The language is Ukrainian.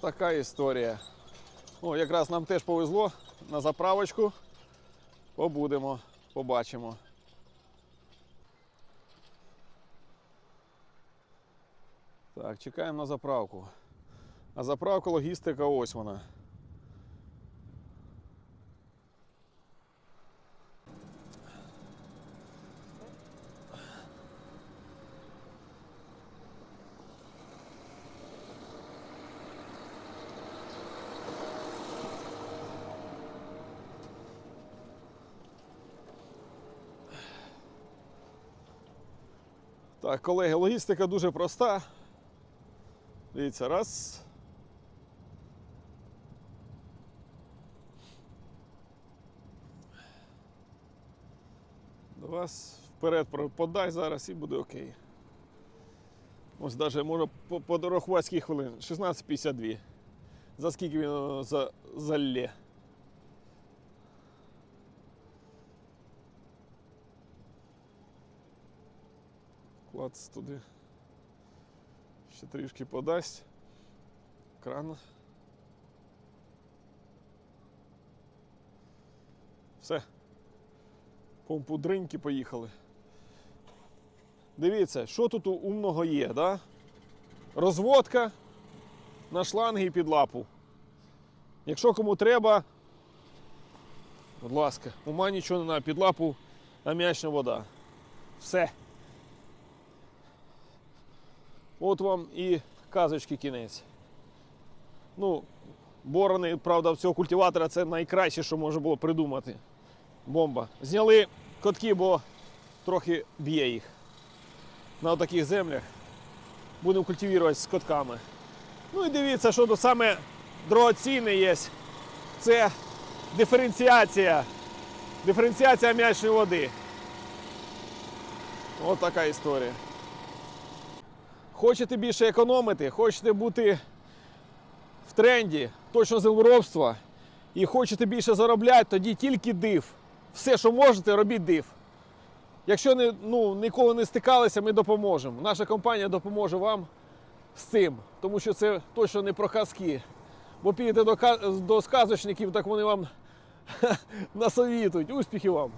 така історія. О, якраз нам теж повезло на заправочку. Побудемо, побачимо. Так, чекаємо на заправку. А заправка логістика ось вона. Так, колеги, логістика дуже проста. Дивіться, раз. Два. Вперед подай зараз і буде окей. Ось навіть можна по- подорахувати скільки хвилин. 16.52. За скільки він за, залє. Клац туди. Ще трішки подасть. Кран. Все. Помпу дриньки поїхали. Дивіться, що тут умного є, да? Розводка на шланги і під лапу. Якщо кому треба, будь ласка, ума нічого не на лапу, аміачна вода. Все. От вам і казочки кінець. Ну, борони, правда, в цього культиватора це найкраще, що можна було придумати. Бомба. Зняли котки, бо трохи б'є їх. На таких землях. Будемо культивувати з котками. Ну і дивіться, що тут саме дорогоцінне є. Це диференціація. Диференціація м'ячної води. Ось така історія. Хочете більше економити, хочете бути в тренді точно землеробства і хочете більше заробляти, тоді тільки див. Все, що можете, робіть див. Якщо не, ну, ніколи не стикалися, ми допоможемо. Наша компанія допоможе вам з цим, тому що це точно не про казки. Бо підете до, до сказочників, так вони вам насовітують. Успіхів вам!